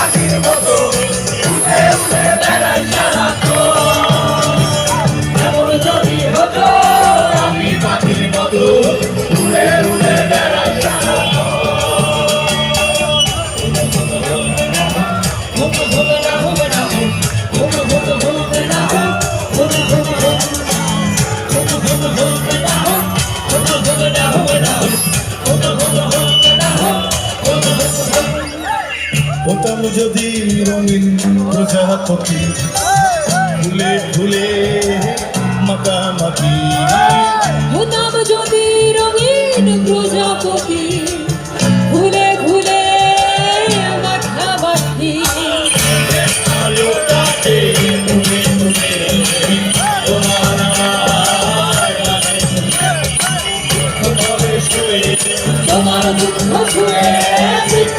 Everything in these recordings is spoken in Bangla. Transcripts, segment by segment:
পাখির মতো উঠে উঠে বেড়াই হতাম যদি রঙিন প্রজাপতি ফুলে ফুলে মাকামাকি হতাম যদি রঙিন প্রজাপতি মাখামাখি আলো কাটে তোমার দুঃখ ছুঁয়ে দুঃখ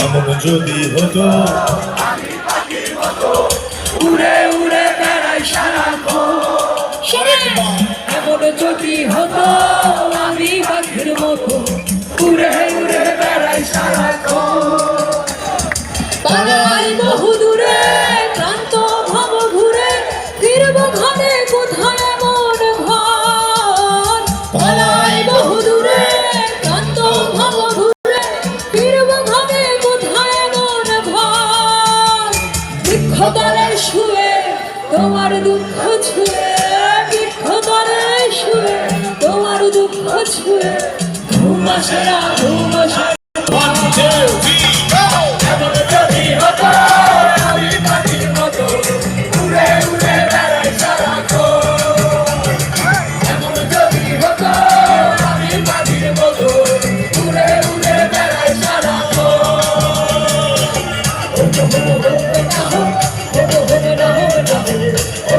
এমন যদি হতো উড়ে উড়ে বেড়াই সারা এমন যদি হতো তোমার দুঃখ ছুঁয়ে বৃক্ষ তরে শুয়ে তোমার দুঃখ ছুঁয়ে ঘুমাসে না ঘুমাসে